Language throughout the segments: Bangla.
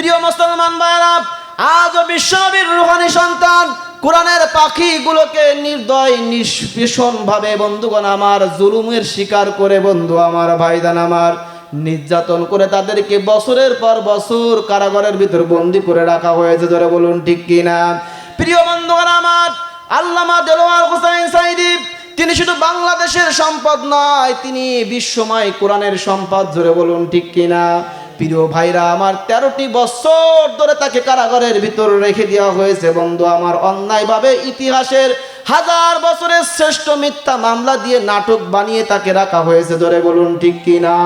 প্রিয় মুসলমান ভাইরা আজও বিশ্বনবীর রুহানি সন্তান কোরআনের পাখিগুলোকে নির্দয় নিষ্পেষণ ভাবে বন্ধুগণ আমার, জুলুমের শিকার করে বন্ধু আমার ভাইদান আমার, নির্যাতন করে তাদেরকে বছরের পর বছর কারাগারের ভিতর বন্দি করে রাখা হয়েছে ধরে বলুন ঠিক কিনা? প্রিয় বন্ধুগণ আমার, আল্লামা দেলোয়ার হোসাইন সাইদি, তিনি শুধু বাংলাদেশের সম্পদ নয়, তিনি বিশ্বময় কোরআনের সম্পদ ধরে বলুন ঠিক কিনা? প্রিয় ভাইরা, আমার তেরোটি বছর ধরে তাকে কারাগারের ভিতর রেখে দেওয়া হয়েছে। বন্ধু, আমার অন্যায়ভাবে ইতিহাসের হাজার বছরের শ্রেষ্ঠ মিথ্যা মামলা দিয়ে নাটক বানিয়ে তাকে রাখা হয়েছে। ধরে বলুন, ঠিক কিনা?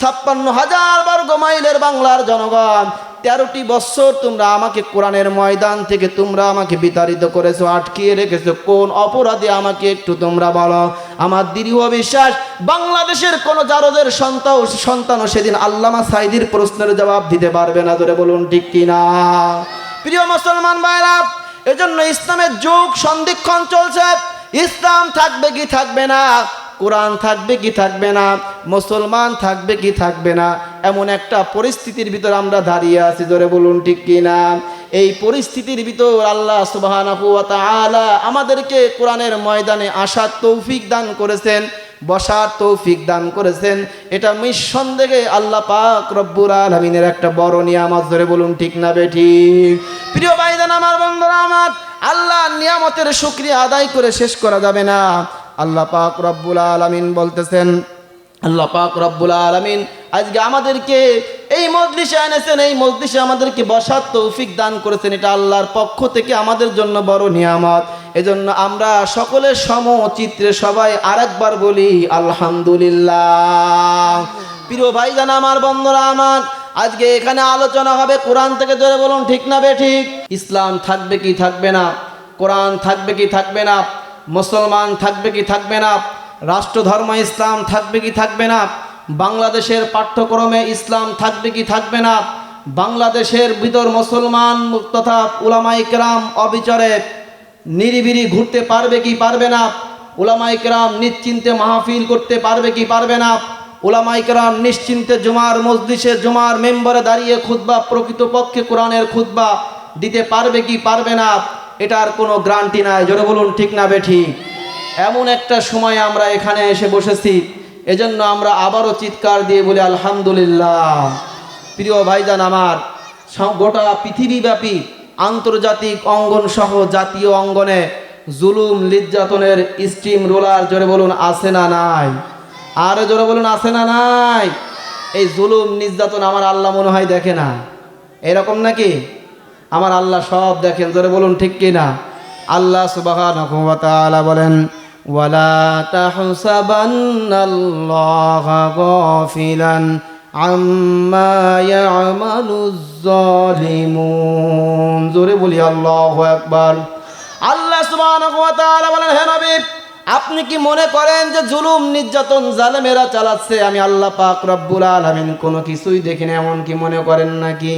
ছাপ্পান্ন হাজার বর্গ মাইলের বাংলার জনগণ তেরোটি বছর তোমরা আমাকে কোরআনের ময়দান থেকে তোমরা আমাকে বিতাড়িত করেছ, আটকিয়ে রেখেছো। কোন অপরাধে আমাকে একটু তোমরা বলো। আমার দৃঢ় বিশ্বাস, বাংলাদেশের কোন জারদের সন্তান সন্তানও সেদিন আল্লামা সাইদির প্রশ্নের জবাব দিতে পারবে না ধরে বলুন ঠিক কিনা? প্রিয় মুসলমান ভাইরা, এজন্য ইসলামের যুগ সন্ধিক্ষণ চলছে। ইসলাম থাকবে কি থাকবে না? কোরআন থাকবে কি থাকবে না, মুসলমান থাকবে কি থাকবে না, এমন একটা পরিস্থিতির ভিতর আমরা দাঁড়িয়ে আছি ধরে বলুন ঠিক কি না? এই পরিস্থিতির ভিতর আল্লাহ সুবহানাহু ওয়া আমাদেরকে কোরআনের ময়দানে আসার তৌফিক দান করেছেন, বসার তৌফিক দান করেছেন। এটা নিঃসন্দেহে আল্লাহ পাক রব্বুর আলমিনের একটা বড় নিয়ামত ধরে বলুন ঠিক না বেঠিক প্রিয় ভাইদান আমার বন্ধুরা, আমার আল্লাহ নিয়ামতের শুক্রিয়া আদায় করে শেষ করা যাবে না। আল্লাহ পাক রব্বুল আলমিন বলতেছেন, আল্লাহ পাক রব্বুল আলমিন আজকে আমাদেরকে এই মজলিসে এনেছেন, এই মজলিসে আমাদেরকে বসার তৌফিক দান করেছেন। এটা আল্লাহর পক্ষ থেকে আমাদের জন্য বড় নিয়ামত। এজন্য আমরা সকলের সমচিত্রে সবাই আরেকবার বলি, আলহামদুলিল্লাহ। প্রিয় ভাই জানা আমার বন্ধুরা, আমার, আজকে এখানে আলোচনা হবে কোরআন থেকে ধরে বলুন, ঠিক না বে ঠিক? ইসলাম থাকবে কি থাকবে না? কোরআন থাকবে কি থাকবে না? মুসলমান থাকবে কি থাকবে না? রাষ্ট্র ধর্ম ইসলাম থাকবে কি থাকবে না? বাংলাদেশের পাঠ্যক্রমে ইসলাম থাকবে কি থাকবে না? বাংলাদেশের ভিতর মুসলমান তথা উলামাই কেরাম অবিচরে নিরিবিরি ঘুরতে পারবে কি পারবে না? উলামাই কেরাম নিশ্চিন্তে মাহফিল করতে পারবে কি পারবে না? উলামাই কেরাম নিশ্চিন্তে জুমার মসজিষে জুমার মেম্বারে দাঁড়িয়ে খুতবা প্রকৃতপক্ষে কোরআনের খুতবা দিতে পারবে কি পারবে না? এটার কোনো গ্রান্টি নাই। জোরে বলুন, ঠিক না বেঠি এমন একটা সময় আমরা এখানে এসে বসেছি, এজন্য আমরা আবারও চিৎকার দিয়ে বলি, আলহামদুলিল্লাহ। প্রিয় ভাইজান আমার গোটা পৃথিবীব্যাপী আন্তর্জাতিক অঙ্গন সহ জাতীয় অঙ্গনে জুলুম নির্যাতনের স্টিম রোলার, জোরে বলুন, আছে না নাই? আরে জোরে বলুন, আছে না নাই? এই জুলুম নির্যাতন আমার আল্লাহ মনে হয় দেখে না। এরকম নাকি? আমার আল্লাহ সব দেখেন, জোরে বলুন ঠিক কি না আল্লাহ তাআলা বলেন জোরে বলি, আল্লাহু আকবার। আল্লাহ বলেন, হে আপনি কি মনে করেন যে জুলুম, নির্যাতন, জালেমেরা চালাচ্ছে? আমি আল্লাহ পাক রব্বুল আলামিন কোনো কিছুই দেখিনি এমন কি মনে করেন নাকি?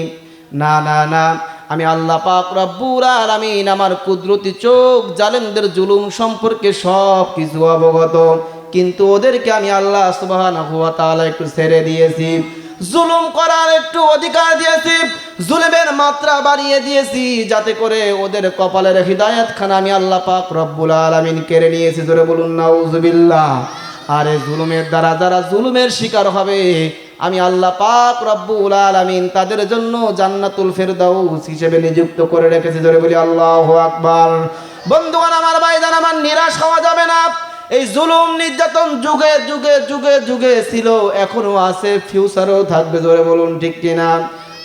না না না। আমি আল্লাহ পাক রব্বুল আলামিন আমার কুদরতি চোখ, জালেমদের জুলুম সম্পর্কে সব কিছু অবগত। কিন্তু ওদেরকে আমি আল্লাহ তাআলা একটু ছেড়ে দিয়েছি। জুলুম করার একটু অধিকার দিয়েছি, জুলুমের মাত্রা বাড়িয়ে দিয়েছি, যাতে করে ওদের কপালের হৃদায়ত খান আমি আল্লাহ পাক রব্বুল আলামিন কেড়ে নিয়েছি। ধরে বলুন, নাউজুবিল্লাহ। আরে জুলুমের দ্বারা যারা জুলুমের শিকার হবে আমি আল্লাহ পাক রব্বুল আলামিন তাদের জন্য জান্নাতুল ফেরদাউস হিসেবে নিযুক্ত করে রেখেছি। ধরে বলি, আল্লাহু আকবার। বন্ধুগণ, আমার ভাইজান, আমার নিরাশ হওয়া যাবে না। এই জুলুম নির্যাতন যুগে যুগে যুগে যুগে ছিল, এখনও আছে, ফিউচারও থাকবে, জোরে বলুন, ঠিক কিনা?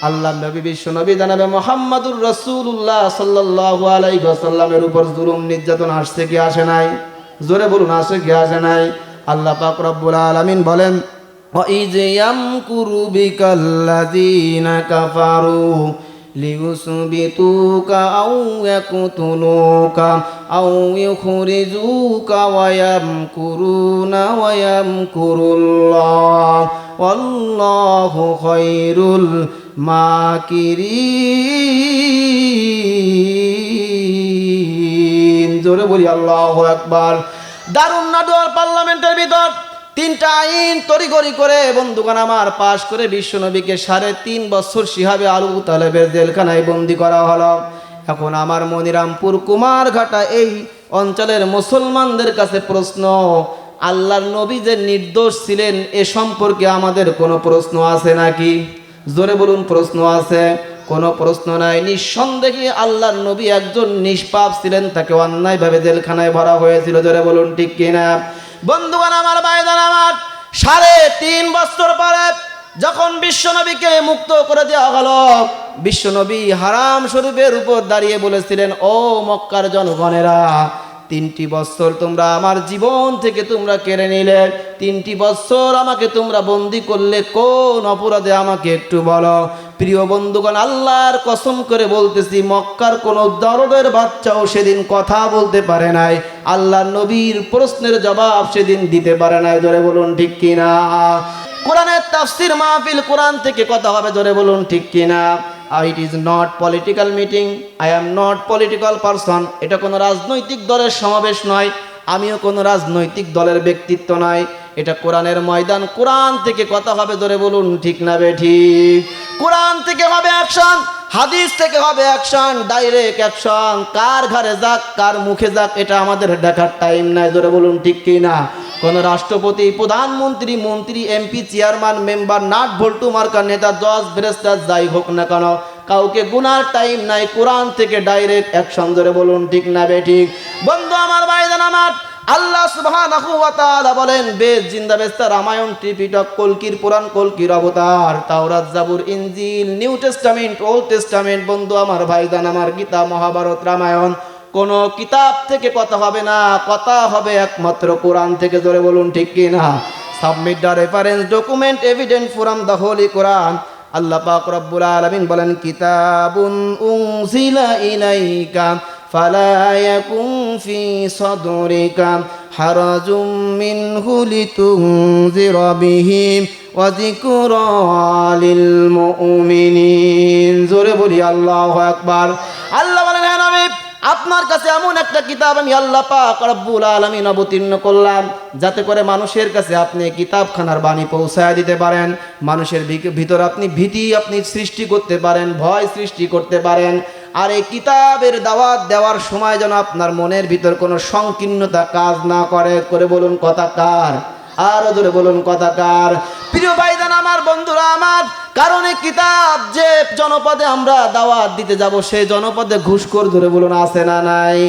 আল্লাহ নবী, বিশ্ব নবী জানাবে, মোহাম্মদুর রসুল্লাহ সাল্লাল্লাহু আলাইহি ওয়াসাল্লামের উপর জুলুম, নির্যাতন আসছে কি, আসে নাই? জোরে বলুন, আসে কি, আসে নাই? আল্লাহ পাক রব্বুল আলামিন বলেন وَإِذْ يَمْكُرُ بِكَ الَّذِينَ كَفَرُوا لِيُثْبِتُوكَ أَوْ يَقْتُلُوكَ أَوْ يُخْرِجُوكَ وَيَمْكُرُونَ وَيَمْكُرُ اللَّهُ وَاللَّهُ خَيْرُ الْمَاكِرِينَ জোরে বলি আল্লাহু আকবার দারুন নাদুয়ার পার্লামেন্টের ভিতর তিনটা আইন তড়িগড়ি করে বন্ধুগণ আমার পাশ করে বিশ্বনবীকে সাড়ে তিন বছর সিহাবে আলু তালেবের জেলখানায় বন্দি করা হলো। এখন আমার মনিরামপুর কুমারঘাটা এই অঞ্চলের মুসলমানদের কাছে প্রশ্ন, আল্লাহর নবী যে নির্দোষ ছিলেন এ সম্পর্কে আমাদের কোনো প্রশ্ন আছে নাকি? জোরে বলুন, প্রশ্ন আছে। কোনো প্রশ্ন নাই। নিঃসন্দেহে আল্লাহর নবী একজন নিষ্পাপ ছিলেন, তাকে অন্যায়ভাবে জেলখানায় ভরা হয়েছিল। জোরে বলুন, ঠিক কিনা? বন্ধুগণ, আমার বাইদান আমার সাড়ে তিন বছর পরে যখন বিশ্বনবীকে মুক্ত করে দেওয়া হলো বিশ্বনবী হারাম শরীফের উপর দাঁড়িয়ে বলেছিলেন, ও মক্কার জনগণেরা, তিনটি বছর তোমরা আমার জীবন থেকে তোমরা কেড়ে নিলে, তিনটি বছর আমাকে তোমরা বন্দি করলে, কোন অপরাধে আমাকে একটু বলো। প্রিয় বন্ধুগণ, আল্লাহর কসম করে বলতেছি, মক্কার কোন দরদের বাচ্চাও সেদিন কথা বলতে পারে নাই। আল্লাহ নবীর প্রশ্নের জবাব সেদিন দিতে পারে নাই। ধরে বলুন ঠিক কিনা? কোরআনের তাফসির মাহফিল কোরআন থেকে কথা হবে ধরে বলুন ঠিক কিনা? It is not political meeting I am not political person এটা কোনো রাজনৈতিক দলের সমাবেশ নয়, আমিও কোনো রাজনৈতিক দলের ব্যক্তিত্ব নয়। এটা কোরআনের ময়দান। কোরআন থেকে কথা হবে, ধরে বলুন, ঠিক না বে ঠিক? কোরআন থেকে হবে অ্যাকশন, হাদিস থেকে হবে অ্যাকশন, ডাইরেক্ট অ্যাকশন। কার ঘরে যাক, কার মুখে যাক, এটা আমাদের দেখার টাইম নাই, ধরে বলুন, ঠিক কি না? কোন রাষ্ট্রপতি, প্রধানমন্ত্রী, মন্ত্রী, এমপি, চেয়ারম্যান, মেম্বার, নাট ভল্টু মার্কার নেতা, জজ ব্রেস্টার যাই হোক না কেন, কাউকে গুনার টাইম নাই, কোরআন থেকে ডাইরেক্ট অ্যাকশন, ধরে বলুন, ঠিক না বে ঠিক? বন্ধু, আমার বাইদান আমার আল্লাহ সুবহানাহু ওয়া তাআলা বলেন, বেদ, জিন্দা, বেস্তা, রামায়ণ, ত্রিপিটক, কলকির, পুরাণ, কলকির অবতার, তাওরাত, জাবুর, ইনজিল, নিউ টেস্টামেন্ট, ওল্ড টেস্টামেন্ট, বন্ধু আমার ভাইদান আমার, গীতা, মহাভারত, রামায়ণ, কোন কিতাব থেকে কথা হবে না, কথা হবে একমাত্র কোরআন থেকে, জোরে বলুন ঠিক কি না submit the reference document evident from the holy Quran আল্লাহ পাক রব্বুল আলামিন বলেন, কিতাবুন উনজিলা ইলাইকা। ফি সাদরিকা হারাজুম মিনহু লিতুনজিরা বিহি ওয়া যিকরা লিল মুমিনিন জোরে বলি আল্লাহু আকবার। আল্লাহ বলেন আপনার কাছে এমন একটা কিতাব আমি আল্লাহ পাক রব্বুল আলামিন অবতীর্ণ করলাম, যাতে করে মানুষের কাছে আপনি কিতাবখানার বাণী পৌঁছায় দিতে পারেন, মানুষের ভিতর আপনি ভীতি আপনি সৃষ্টি করতে পারেন, ভয় সৃষ্টি করতে পারেন আর এই কিতাবের দাওয়াত দেওয়ার সময় যেন আপনার মনের ভিতর কোনো সংকীর্ণতা কাজ না করে। করে বলুন, কথা কার? আরও জোরে বলুন কথাকার প্রিয় ভাইদান আমার, বন্ধুরা আমার, কারণে কিতাব যে জনপদে আমরা দাওয়াত দিতে যাব সেই জনপদে ঘুষখোর ধরে বলুন, আছে না নাই?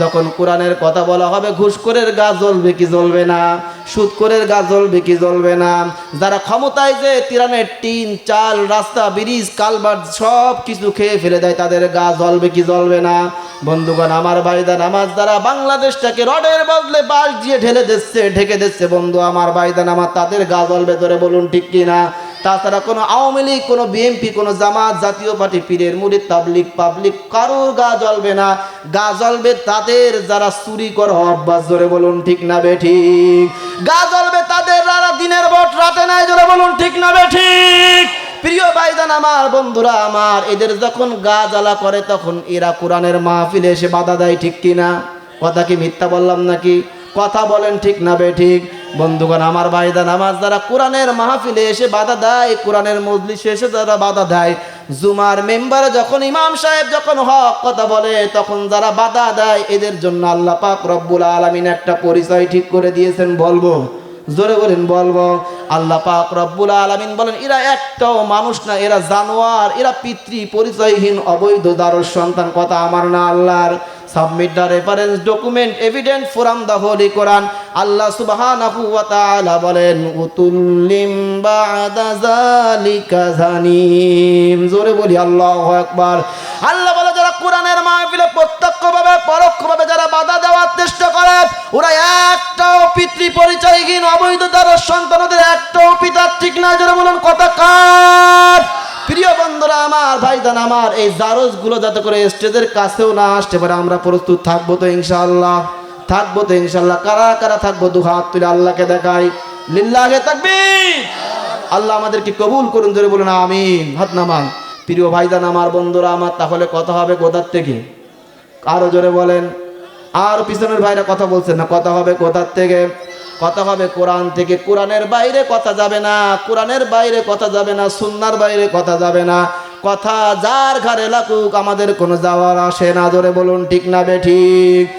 যখন কোরআনের কথা বলা হবে, ঘুষখোরের গা জ্বলবে কি জ্বলবে না? সুদখোরের গা জ্বলবে কি জ্বলবে না। যারা ক্ষমতায় যে তিরানের টিন, চাল, রাস্তা, ব্রিজ কালবার সব কিছু খেয়ে ফেলে দেয়, তাদের গা জ্বলবে কি জ্বলবে না। বন্ধুগণ, আমার ভাইদান আমার যারা বাংলাদেশটাকে রডের বদলে বাস দিয়ে ঢেলে দিচ্ছে, ঢেকে দিচ্ছে। বন্ধু, আমার ভাইদান আমার তাদের গা জ্বলবে ধরে বলুন ঠিক কিনা? তাছাড়া কোনো আওয়ামী লীগ, কোনো বিএনপি, কোনো জামাত, জাতীয় পার্টি, পীরের মুড়ি তাবলিক পাবলিক, কারোর গা জ্বলবে না। গা জ্বলবে তাদের যারা চুরি করে, অভ্যাস ধরে বলুন ঠিক না বে ঠিক। গা জ্বলবে তাদের যারা দিনের বট রাতে নাই ধরে বলুন ঠিক না বে ঠিক। প্রিয় ভাইজান আমার, বন্ধুরা আমার, এদের যখন গা জ্বালা করে, তখন এরা কোরআনের মাহফিলে এসে বাধা দেয় ঠিক কিনা? কথা কি মিথ্যা বললাম নাকি? কথা বলেন ঠিক না বে ঠিক। বন্ধুগণ, আমার ভাইদা নামাজ যারা কোরআনের মাহফিলে এসে বাধা দেয়, কোরআনের মজলিসে এসে যারা বাধা দেয়, জুমার মেম্বার যখন ইমাম সাহেব যখন হক কথা বলে, তখন যারা বাধা দেয়, এদের জন্য আল্লাহ পাক রব্বুল আলমিন একটা পরিচয় ঠিক করে দিয়েছেন, বলব। জোরে বলেন, বলব, আল্লাহ পাক রব্বুল আলামিন বলেন, এরা একটাও মানুষ না, এরা জানোয়ার, এরা পিতৃ পরিচয়হীন, অবৈধ দারুর সন্তান, কথা আমার না আল্লাহর। Submit the reference document evident from the holy Quran আল্লাহ সুবহানাহু ওয়া তাআলা বলেন, উতুল্লিম বাদা যালিকা জানিম। জোরে বলি, আল্লাহু আকবার। আল্লাহ বলে, যারা কোরআনের মাহফিলে প্রত্যক্ষভাবে পরোক্ষভাবে যারা বাধা দেওয়ার চেষ্টা করে, ওরা একটাও পিতৃ পরিচয়হীন অবৈধ সন্তানদের একটাও পিতার ঠিক যারা বলুন, কথা কার? প্রিয় বন্ধুরা আমার আমার, এই জারজগুলো যাতে করে স্টেজের কাছেও না আসতে পারে, আমরা প্রস্তুত থাকব তো ইনশাআল্লাহ, থাকব তো ইনশাআল্লাহ। কারা কারা থাকব, দু হাত তুলে আল্লাহকে দেখাই। লিল্লাহে তাকবীর। আল্লাহ আমাদেরকে কবুল করুন ধরে বলুন, আমিন। হাত নামান। প্রিয় ভাইদান আমার, বন্ধুরা আমার, তাহলে কথা হবে কোথার থেকে? আরও জোরে বলেন। আর পিছনের ভাইরা কথা বলছেন না, কথা হবে কোথার থেকে? কথা হবে কোরআন থেকে। কোরআনের বাইরে কথা যাবে না, কোরআনের বাইরে কথা যাবে না, সুন্নার বাইরে কথা যাবে না। কথা যার ঘরে লাগুক, আমাদের কোনো যাওয়ার আসে না। জোরে বলুন, ঠিক না বে ঠিক?